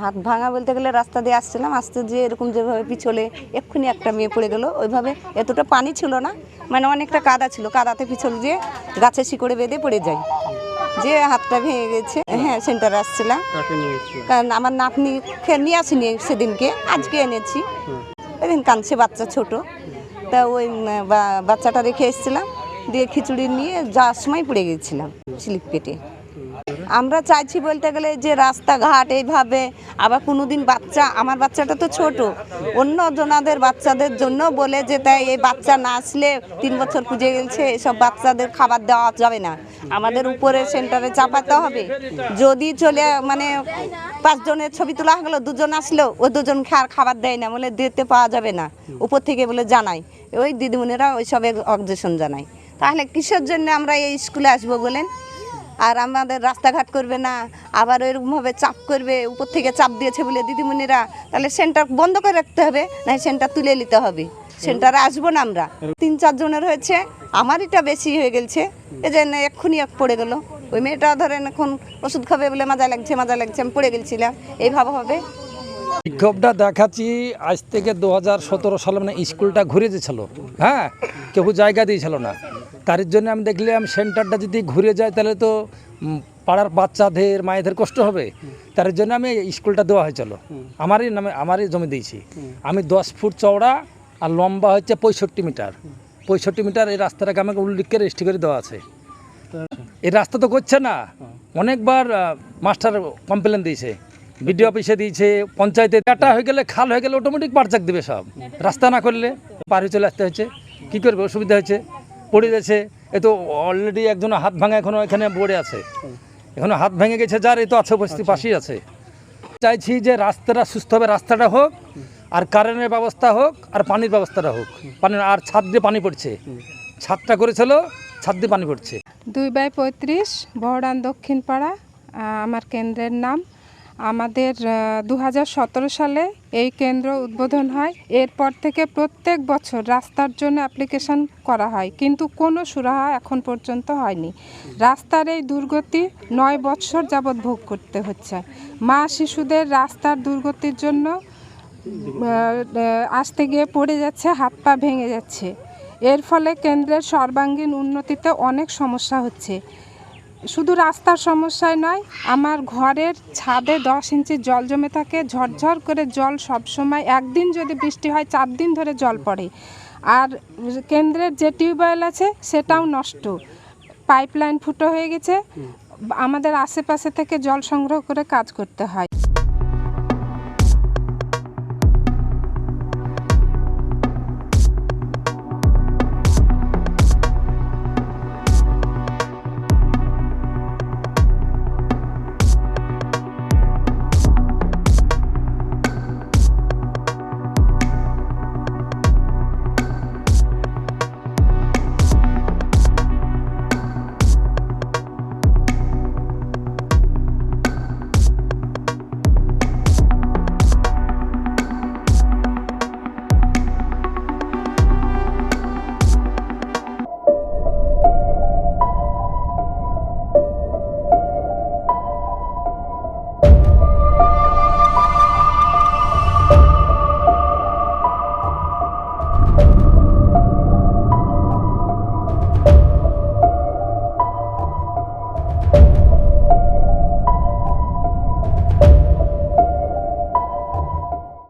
হাত ভাঙা বলতে গেলে রাস্তা দিয়ে আসছিলাম আসতে যে এরকম যেভাবে পিছলে এক্ষুনি একটা মেয়ে পড়ে গেল। ওইভাবে এতটা পানি ছিল না মানে অনেকটা কাদা ছিল কাদাতে পিছল দিয়ে গাছে শিকড়ে বেঁধে পড়ে যায়। যে হাতটা ভেঙে গেছে হ্যাঁ সেন্টারে আসছিলাম। কারণ আমার নাতনিকে নিয়ে আসিনি সেদিনকে আজকে এনেছি। এদিন কাঁদছে বাচ্চা ছোট। তা ওই বা- বাচ্চাটা রেখে এসেছিলাম দিয়ে খিচুড়ি নিয়ে যাওয়ার সময় পড়ে গেছিলাম স্লিপ কেটে। আমরা চাইছি বলতে গেলে যে রাস্তাঘাট এইভাবে, আবার কোনোদিন বাচ্চা, আমার বাচ্চাটা তো ছোট, অন্য জনাদের বাচ্চাদের জন্য বলে যে তাই এই বাচ্চা না আসলে তিন বছর পুজে গেছে, এসব বাচ্চাদের খাবার দেওয়া যাবে না। আমাদের উপরে সেন্টারে চাপাতে হবে। যদি চলে মানে পাঁচজনের ছবি তোলা হলো দুজন আসলো, ও দুজন আর খাবার দেয় না, বলে দিতে পাওয়া যাবে না। উপর থেকে বলে জানাই। ওই দিদিমণিরা ওই সব অবজেশন জানায়। তাহলে কিসের জন্য আমরা এই স্কুলে আসব বলেন? আর আমাদের রাস্তাঘাট করবে না, আবার ওইরকমভাবে চাপ করবে, উপর থেকে চাপ দিয়েছে বলে দিদিমণিরা, তাহলে সেন্টার বন্ধ করে রাখতে হবে, না সেন্টার তুলে নিতে হবে। সেন্টারে আসব না আমরা। তিন চারজনের হয়েছে আমারইটা বেশি হয়ে গেছে এই জন্য এক্ষুনি এক পড়ে গেল। ওই মেয়েটা ধরেন এখন ওষুধ খাবে বলে মাজা লাগছে মাজা লাগছে, আমি পড়ে গেছিলাম এইভাবে হবে। বিক্ষোভটা দেখাচ্ছি, আজ থেকে দু হাজার সতেরো সালে মানে স্কুলটা ঘুরে দিয়েছিল। হ্যাঁ কেউ জায়গা দিয়েছিল না। তার জন্য আমি দেখলাম সেন্টারটা যদি ঘুরে যায় তাহলে তো পাড়ার বাচ্চাদের মায়েদের কষ্ট হবে। তার জন্য আমি স্কুলটা দেওয়া হয়েছিল আমারই নামে আমারই জমি দিয়েছি। আমি দশ ফুট চওড়া আর লম্বা হচ্ছে পঁয়ষট্টি মিটার। পঁয়ষট্টি মিটার এই রাস্তাটাকে আমাকে উল্লেখ করে রেজিস্ট্রি করে দেওয়া আছে। এই রাস্তা তো করছে না। অনেকবার মাস্টার কমপ্লেন দিয়েছে। বিডিও অফিসে দিয়েছে পঞ্চায়েতে কাটা হয়ে গেলে খাল হয়ে গেলে অটোমেটিক পারচাক দেবে সব। রাস্তা না করলে পার হয়ে চলে আসতে হচ্ছে কী করবে? অসুবিধা হচ্ছে পড়ে গেছে এ তো অলরেডি একজন হাত ভাঙা এখনও এখানে পড়ে আছে। এখনও হাত ভেঙে গেছে যার এই তো আছে উপস্থিত পাশেই আছে। চাইছি যে রাস্তাটা সুস্থ হবে রাস্তাটা হোক আর কারেন্টের ব্যবস্থা হোক আর পানির ব্যবস্থাটা হোক। পানির আর ছাদ দিয়ে পানি পড়ছে। ছাদটা করেছিল ছাদ দিয়ে পানি পড়ছে। দুই বাই পঁয়ত্রিশ বহরান দক্ষিণ পাড়া আমার কেন্দ্রের নাম। আমাদের দু হাজার সতেরো সালে এই কেন্দ্র উদ্বোধন হয়। এরপর থেকে প্রত্যেক বছর রাস্তার জন্য অ্যাপ্লিকেশন করা হয়, কিন্তু কোনো সুরাহা এখন পর্যন্ত হয়নি। রাস্তার এই দুর্গতি নয় বৎসর যাবৎ ভোগ করতে হচ্ছে। মা শিশুদের রাস্তার দুর্গতির জন্য আসতে গিয়ে পড়ে যাচ্ছে, হাত পা ভেঙে যাচ্ছে। এর ফলে কেন্দ্রের সর্বাঙ্গীন উন্নতিতে অনেক সমস্যা হচ্ছে। শুধু রাস্তার সমস্যায় নয় আমার ঘরের ছাদে দশ ইঞ্চি জল জমে থাকে ঝরঝর করে জল সব সময় একদিন যদি বৃষ্টি হয় চার দিন ধরে জল পড়ে। আর কেন্দ্রের যে টিউবওয়েল আছে সেটাও নষ্ট। পাইপলাইন ফুটো হয়ে গেছে। আমাদের আশেপাশে থেকে জল সংগ্রহ করে কাজ করতে হয়।